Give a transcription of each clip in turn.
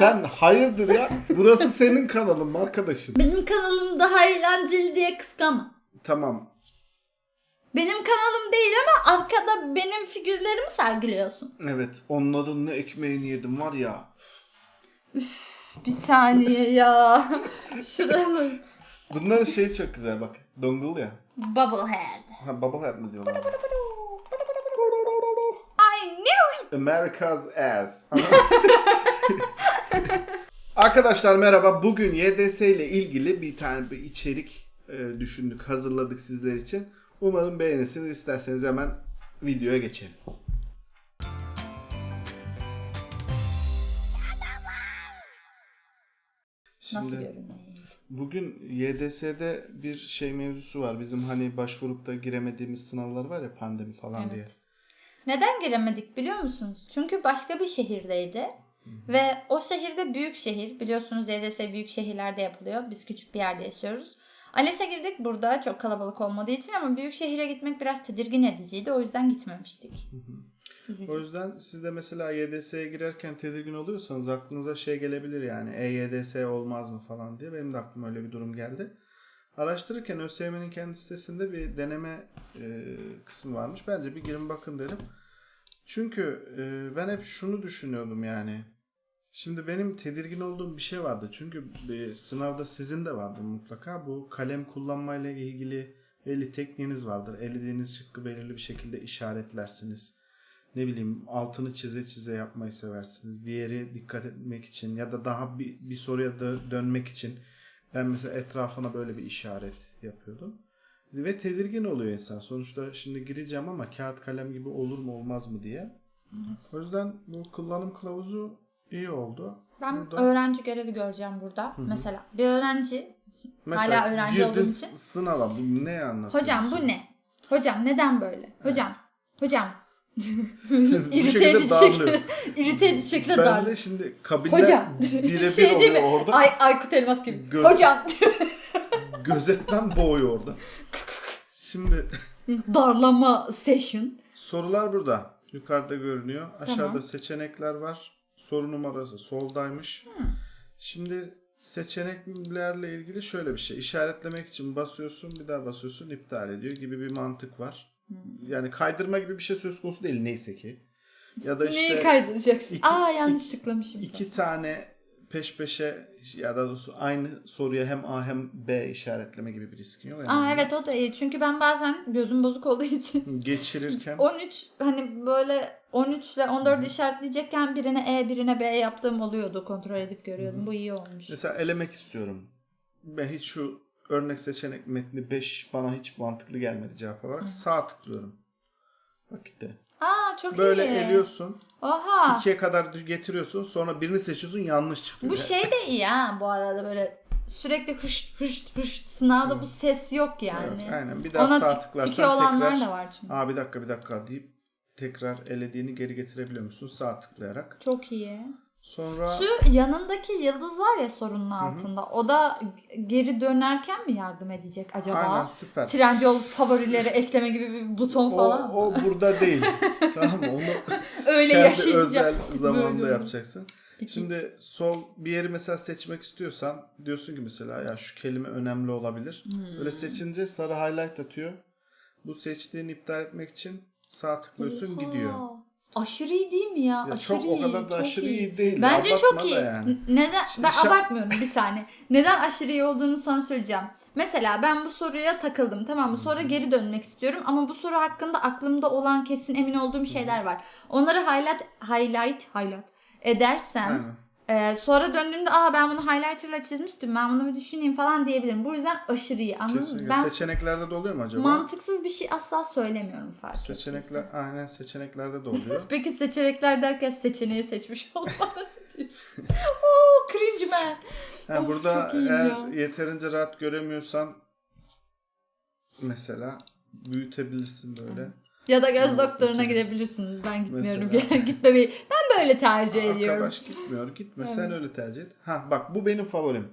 sen hayırdır ya? Burası senin kanalın arkadaşım. Benim kanalım daha eğlenceli diye kıskanma. Tamam. Benim kanalım değil ama arkada benim figürlerimi sergiliyorsun. Evet onların ne ekmeğini yedim var ya. Bir saniye ya. Şuranın Bunların şeyi çok güzel bak. Dongle ya. Bubblehead. Ha Bubblehead mi diyorlar? I knew it. America's ass. Arkadaşlar merhaba. Bugün YDS ile ilgili bir tane bir içerik e, düşündük, hazırladık sizler için. Umarım beğenirsiniz. İsterseniz hemen videoya geçelim. Nasıl Şimdi görünüyor? bugün YDS'de bir şey mevzusu var. Bizim hani başvurup da giremediğimiz sınavlar var ya pandemi falan Evet. diye. Neden giremedik biliyor musunuz? Çünkü başka bir şehirdeydi. Ve o şehirde büyük şehir. Biliyorsunuz YDS büyük şehirlerde yapılıyor. Biz küçük bir yerde yaşıyoruz. ALES'e girdik burada çok kalabalık olmadığı için ama büyük şehire gitmek biraz tedirgin ediciydi. O yüzden gitmemiştik. Üzücü. O yüzden siz de mesela YDS'ye girerken tedirgin oluyorsanız aklınıza şey gelebilir yani EYDS olmaz mı falan diye. Benim de aklıma öyle bir durum geldi. Araştırırken ÖSYM'nin kendi sitesinde bir deneme e, kısmı varmış. Bence bir girin bakın derim. Çünkü e, ben hep şunu düşünüyordum yani. Şimdi benim tedirgin olduğum bir şey vardı. Çünkü bir sınavda sizin de vardır mutlaka. Bu kalem kullanmayla ilgili belli tekniğiniz vardır. Elediğiniz şıkkı belirli bir şekilde işaretlersiniz ne bileyim altını çize çize yapmayı seversiniz. Bir yere dikkat etmek için ya da daha bir, bir soruya dö- dönmek için ben mesela etrafına böyle bir işaret yapıyordum. Ve tedirgin oluyor insan. Sonuçta şimdi gireceğim ama kağıt kalem gibi olur mu olmaz mı diye. O yüzden bu kullanım kılavuzu iyi oldu. Ben Burada- öğrenci görevi göreceğim burada. Mesela bir öğrenci Mesela hala öğrenci olduğum için- sınava bu ne anlatıyor? Hocam bu ne? Hocam neden böyle? Hocam. Hocam. Bu İrite edici şekilde. İrite edici şekilde Ben dağılıyor. de şimdi kabinler Hocam. birebir şey değil mi? oluyor orada. Ay, Aykut Elmas gibi. Göz- Hocam. Gözetmen boğuyor orada. Şimdi Darlama session. sorular burada. Yukarıda görünüyor. Aşağıda Tamam. seçenekler var. Soru numarası soldaymış. Şimdi seçeneklerle ilgili şöyle bir şey. İşaretlemek için basıyorsun bir daha basıyorsun iptal ediyor gibi bir mantık var. Yani kaydırma gibi bir şey söz konusu değil neyse ki. Ya da işte Neyi kaydıracaksın? iki- Aa yanlış iki- tıklamışım. iki tane peş peşe ya da doğrusu aynı soruya hem A hem B işaretleme gibi bir riskin yok. Aa evet o da iyi. Çünkü ben bazen gözüm bozuk olduğu için Geçirirken 13 hani böyle 13 ile 14 işaretleyecekken birine E birine B yaptığım oluyordu. Kontrol edip görüyordum. Bu iyi olmuş. Mesela elemek istiyorum. Ben hiç şu örnek seçenek metni 5 bana hiç mantıklı gelmedi cevap olarak. Sağ tıklıyorum. Bak gitti. Aa çok Böyle iyi. eliyorsun. Oha. ikiye kadar getiriyorsun. Sonra birini seçiyorsun yanlış çıkıyor. Bu şey de iyi ha bu arada böyle sürekli hış hış hış sınavda bu ses yok yani. Evet, aynen. Bir daha Ona sağ tik- tıklarsan tiki olanlar tekrar da var çünkü. Aa bir dakika bir dakika deyip tekrar elediğini geri getirebiliyor musun sağ tıklayarak. Çok iyi. Sonra Şu yanındaki yıldız var ya sorunun altında. O da geri dönerken mi yardım edecek acaba? aynen süper. Trendyol favorileri ekleme gibi bir buton O, falan. o burada değil. tamam mı? Onu Öyle kendi yaşayınca. özel zamanında Böyle yapacaksın. Şimdi sol bir yeri mesela seçmek istiyorsan diyorsun ki mesela ya şu kelime önemli olabilir. Hmm. Böyle seçince sarı highlight atıyor. Bu seçtiğini iptal etmek için sağ tıklıyorsun Oha. gidiyor. Aşırı iyi değil mi ya? Ya aşırı çok o iyi. kadar da aşırı iyi değil. Bence Abartma çok iyi. yani. Neden? Şimdi ben şa- abartmıyorum bir saniye. Neden aşırı iyi olduğunu sana söyleyeceğim. Mesela ben bu soruya takıldım tamam mı? Sonra geri dönmek istiyorum ama bu soru hakkında aklımda olan kesin emin olduğum şeyler var. Onları highlight highlight highlight edersem Aynen. E, sonra döndüğümde aa ben bunu highlighter'la çizmiştim. Ben bunu bir düşüneyim falan diyebilirim. Bu yüzden aşırı iyi. Anladın mı? Kesinlikle. Ben Seçeneklerde de oluyor mu acaba? mantıksız bir şey asla söylemiyorum fark Seçenekler ettiysen. aynen seçeneklerde de oluyor. Peki seçenekler derken seçeneği seçmiş olmalı diyorsun. Oo cringe man. Yani Of, burada çok iyiyim eğer ya. yeterince rahat göremiyorsan mesela büyütebilirsin böyle. Ya da göz doktoruna gidebilirsiniz. Ben gitmiyorum. Mesela. Gitmemeyi. Ben böyle tercih ediyorum. Arkadaş gitmiyor gitme sen öyle tercih et. Ha bak bu benim favorim.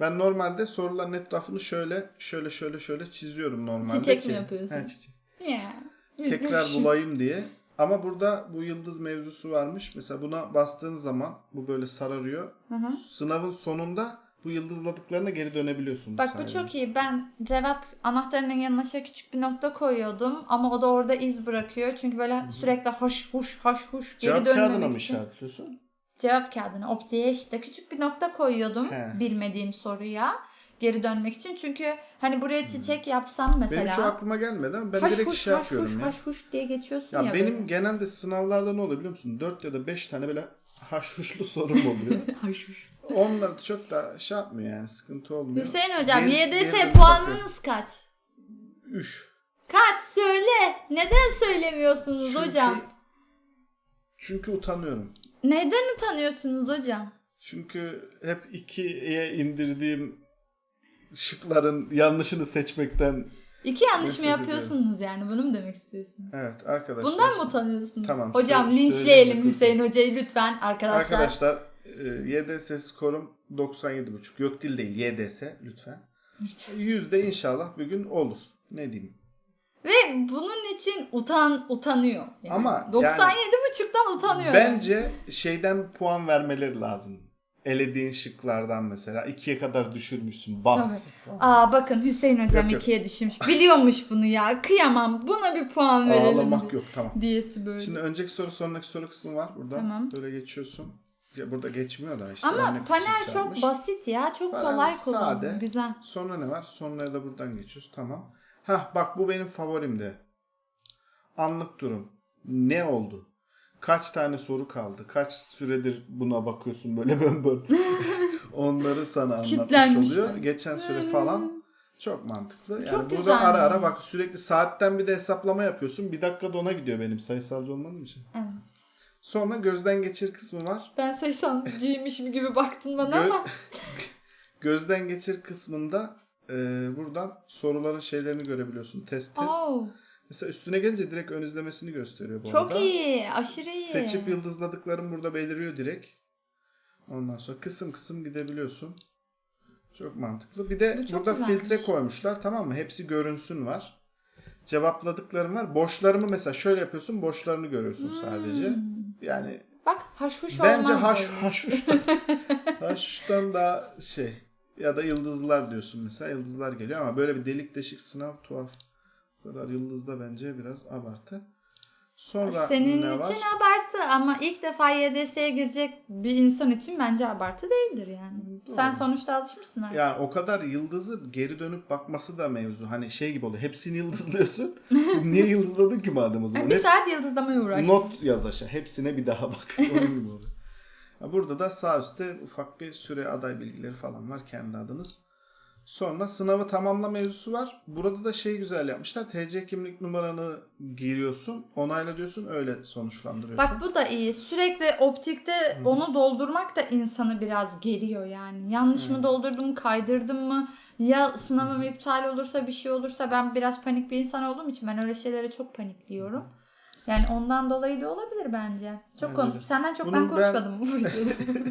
Ben normalde soruların etrafını şöyle şöyle şöyle şöyle çiziyorum normalde Çiçek ki. mi yapıyorsun? Ha, çiçek. Ya. Tekrar bulayım diye. Ama burada bu yıldız mevzusu varmış. Mesela buna bastığınız zaman bu böyle sararıyor. Hı hı. Sınavın sonunda bu yıldızladıklarına geri dönebiliyorsun. bu Bak bu çok iyi. Ben cevap anahtarının yanına şöyle küçük bir nokta koyuyordum ama o da orada iz bırakıyor. Çünkü böyle sürekli hoş huş hoş huş geri Cevap kağıdına mı dönmemek işaretliyorsun? Cevap kağıdına optiğe işte küçük bir nokta koyuyordum He. bilmediğim soruya geri dönmek için. Çünkü hani buraya çiçek yapsam mesela. Benim o aklıma gelmedi ama ben haş direkt huş şey haş yapıyorum huş ya. haş huş diye geçiyorsun Ya, ya. benim böyle. genelde sınavlarda ne oluyor biliyor musun? 4 ya da 5 tane böyle haşhuşlu sorum oluyor. haş huş. Onlar da çok da şey yapmıyor yani sıkıntı olmuyor. Hüseyin hocam Geri- YDS puanınız kaç? 3. Kaç söyle. Neden söylemiyorsunuz hocam? Çünkü utanıyorum. Neden utanıyorsunuz hocam? Çünkü hep 2'ye indirdiğim şıkların yanlışını seçmekten İki yanlış mı Nefret yapıyorsunuz yani? Bunu mu demek istiyorsunuz? evet arkadaşlar. Bundan mı utanıyorsunuz? Tamam, Hocam sö- linçleyelim. Hüseyin Hoca'yı lütfen arkadaşlar. Arkadaşlar YDS skorum 97.5. Yok dil değil YDS lütfen. Yüzde inşallah bir gün olur. Ne diyeyim? Ve bunun için utan utanıyor. Yani. Ama 97,5'tan utanıyor. Bence şeyden puan vermeleri lazım. Elediğin şıklardan mesela ikiye kadar düşürmüşsün. Bağımsız falan. Aa bakın Hüseyin Hocam Yok, yok. ikiye düşmüş. Biliyormuş bunu ya. Kıyamam. Buna bir puan verelim. Ağlamak yok tamam. Diyesi böyle. Şimdi önceki soru sonraki soru kısmı var burada. Tamam. Böyle geçiyorsun. Ya burada geçmiyor da işte. Ama örnek panel için çok çalmış. basit ya. Çok Panel kolay sade. Güzel. Sonra ne var? Sonra da buradan geçiyoruz. Tamam. Hah bak bu benim favorimdi. Anlık durum. Ne oldu? Kaç tane soru kaldı? Kaç süredir buna bakıyorsun böyle bön bön. Onları sana anlatmış Kitlenmiş oluyor. böyle. Geçen süre falan. Çok mantıklı. Yani Çok burada güzelmiş. ara ara bak sürekli saatten bir de hesaplama yapıyorsun. Bir dakika da ona gidiyor benim sayısalcı olmadığım için. Evet. Sonra gözden geçir kısmı var. Ben sayısalcıymış gibi baktın bana Gö- ama. gözden geçir kısmında e, buradan soruların şeylerini görebiliyorsun. Test test. Oo, Mesela üstüne gelince direkt ön izlemesini gösteriyor bu çok arada. iyi. Aşırı iyi. Seçip yıldızladıklarım burada beliriyor direkt. Ondan sonra kısım kısım gidebiliyorsun. Çok mantıklı. Bir de Bu burada güzelmiş. filtre koymuşlar tamam mı? Hepsi görünsün var. Cevapladıklarım var. Boşlarımı mesela şöyle yapıyorsun. Boşlarını görüyorsun sadece. Yani Bak haşhuş bence haş böyle. haş haştan daha şey ya da yıldızlar diyorsun mesela. Yıldızlar geliyor ama böyle bir delik deşik sınav tuhaf. Bu kadar yıldızda bence biraz abartı. Sonra Senin ne için var? abartı ama ilk defa YDS'ye girecek bir insan için bence abartı değildir yani. Doğru. Sen sonuçta alışmışsın artık. Yani o kadar yıldızı geri dönüp bakması da mevzu. Hani şey gibi oluyor. Hepsini yıldızlıyorsun. Niye yıldızladın ki madem o zaman? Yani bir Hep- saat yıldızlamaya uğraştım. not yaz aşağı. Hepsine bir daha bak. Onun gibi oluyor. Burada da sağ üstte ufak bir süre aday bilgileri falan var. Kendi adınız. Sonra sınavı tamamla mevzusu var. Burada da şey güzel yapmışlar. TC kimlik numaranı giriyorsun. Onayla diyorsun. Öyle sonuçlandırıyorsun. Bak bu da iyi. Sürekli optikte onu doldurmak da insanı biraz geriyor yani. Yanlış mı doldurdum, kaydırdım mı? Ya sınavım iptal olursa bir şey olursa ben biraz panik bir insan olduğum için ben öyle şeylere çok panikliyorum. Yani ondan dolayı da olabilir bence. Çok Bence konuş. de. Senden çok Bunun ben ben- konuşmadım videoda.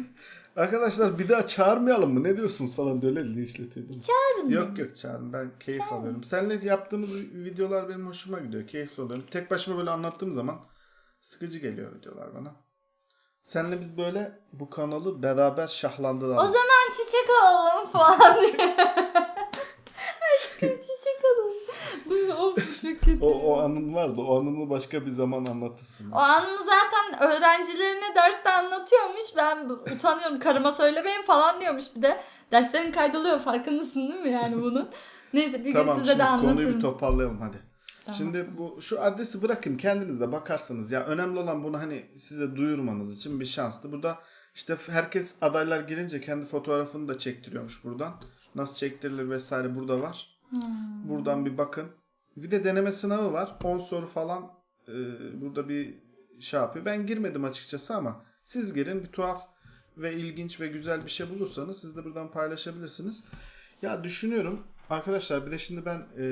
Arkadaşlar bir daha çağırmayalım mı? Ne diyorsunuz falan diye öyle linçletiyordum. Çağırın. Yok yok çağırın. Ben keyif alıyorum. Seninle yaptığımız videolar benim hoşuma gidiyor. Keyifli oluyorum. Tek başıma böyle anlattığım zaman sıkıcı geliyor videolar bana. Seninle biz böyle bu kanalı beraber şahlandıralım. O zaman çiçek alalım falan. Aşkım çiçek alalım. Bu of çok kötü. O, o anın vardı. O anını başka bir zaman anlatırsın. O anımı zaten öğrencilerine derste anlatıyormuş. Ben utanıyorum karıma söylemeyin falan diyormuş bir de. Derslerin kaydoluyor farkındasın değil mi yani bunun? Neyse bir tamam gün size de konuyu anlatırım. bir toparlayalım hadi. Tamam. Şimdi bu şu adresi bırakayım kendiniz de bakarsınız. Ya önemli olan bunu hani size duyurmanız için bir şanstı. Burada işte herkes adaylar gelince kendi fotoğrafını da çektiriyormuş buradan. Nasıl çektirilir vesaire burada var. Hmm. Buradan bir bakın. Bir de deneme sınavı var. 10 soru falan e, burada bir şey yapıyor. Ben girmedim açıkçası ama siz girin. Bir tuhaf ve ilginç ve güzel bir şey bulursanız siz de buradan paylaşabilirsiniz. Ya düşünüyorum arkadaşlar bir de şimdi ben e,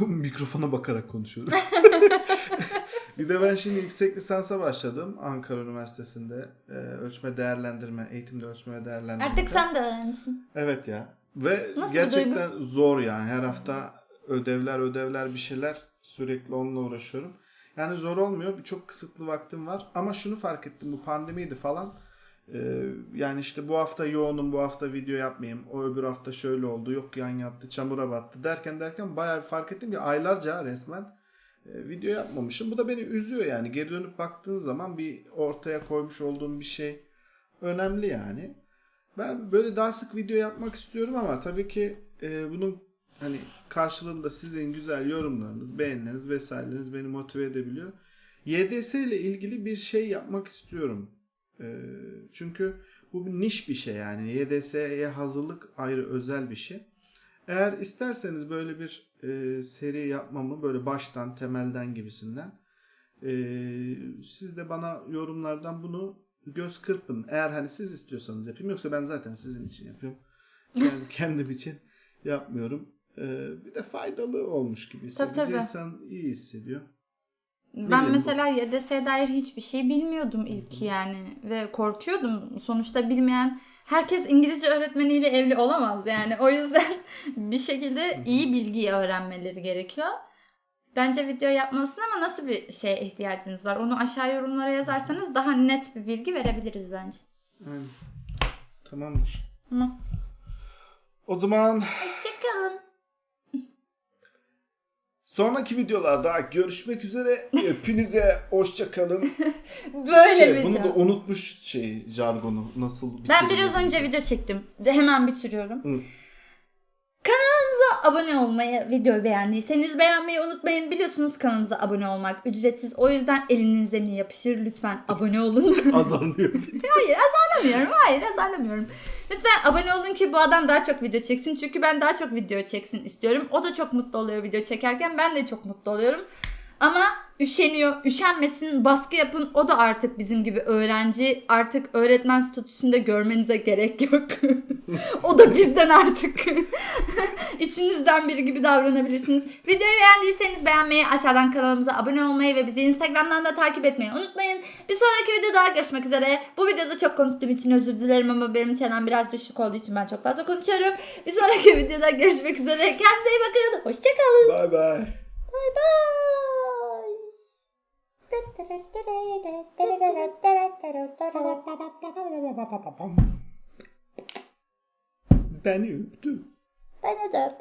mikrofona bakarak konuşuyorum. bir de ben şimdi yüksek lisansa başladım Ankara Üniversitesi'nde e, ölçme değerlendirme, eğitimde ölçme ve değerlendirme. Artık sen de öğrencisin. Evet ya. Ve Nasıl gerçekten zor yani. Her hafta ödevler ödevler bir şeyler sürekli onunla uğraşıyorum. Yani zor olmuyor. Çok kısıtlı vaktim var. Ama şunu fark ettim. Bu pandemiydi falan. Ee, yani işte bu hafta yoğunum. Bu hafta video yapmayayım. O öbür hafta şöyle oldu. Yok yan yattı. Çamura battı. Derken derken bayağı fark ettim ki aylarca resmen e, video yapmamışım. Bu da beni üzüyor yani. Geri dönüp baktığın zaman bir ortaya koymuş olduğum bir şey önemli yani. Ben böyle daha sık video yapmak istiyorum ama tabii ki e, bunun hani karşılığında sizin güzel yorumlarınız, beğenileriniz vesaireleriniz beni motive edebiliyor. YDS ile ilgili bir şey yapmak istiyorum. E, çünkü bu bir niş bir şey yani. YDS'ye hazırlık ayrı özel bir şey. Eğer isterseniz böyle bir e, seri yapmamı böyle baştan, temelden gibisinden e, siz de bana yorumlardan bunu göz kırpın. Eğer hani siz istiyorsanız yapayım. Yoksa ben zaten sizin için yapıyorum. Yani kendim için yapmıyorum. Ee, bir de faydalı olmuş gibi Tabii, hissediyor. tabii. İnsan iyi hissediyor. Ben mesela YDS'ye dair hiçbir şey bilmiyordum ilk yani ve korkuyordum. Sonuçta bilmeyen herkes İngilizce öğretmeniyle evli olamaz yani. O yüzden bir şekilde iyi bilgiyi öğrenmeleri gerekiyor. Bence video yapmalısın ama nasıl bir şeye ihtiyacınız var? Onu aşağı yorumlara yazarsanız daha net bir bilgi verebiliriz bence. Aynen. Tamamdır. Tamam. O zaman Hoşçakalın. Sonraki videolarda görüşmek üzere. Hepinize hoşça kalın. Böyle şey, bir bunu da unutmuş şey jargonu nasıl Ben biraz önce video çektim. Hemen bitiriyorum. Hı. Abone olmayı, videoyu beğendiyseniz beğenmeyi unutmayın. Biliyorsunuz kanalımıza abone olmak ücretsiz. O yüzden elinize mi yapışır lütfen abone olun. azalıyor. hayır azarlamıyorum. Hayır azarlamıyorum. Lütfen abone olun ki bu adam daha çok video çeksin. Çünkü ben daha çok video çeksin istiyorum. O da çok mutlu oluyor video çekerken. Ben de çok mutlu oluyorum. Ama üşeniyor. Üşenmesin. Baskı yapın. O da artık bizim gibi öğrenci. Artık öğretmen statüsünde görmenize gerek yok. o da bizden artık. İçinizden biri gibi davranabilirsiniz. Videoyu beğendiyseniz beğenmeyi, aşağıdan kanalımıza abone olmayı ve bizi Instagram'dan da takip etmeyi unutmayın. Bir sonraki videoda görüşmek üzere. Bu videoda çok konuştuğum için özür dilerim ama benim çenem biraz düşük olduğu için ben çok fazla konuşuyorum. Bir sonraki videoda görüşmek üzere. Kendinize iyi bakın. Hoşçakalın. Bye bye. Bye bye. Beni öptü. Beni de öp.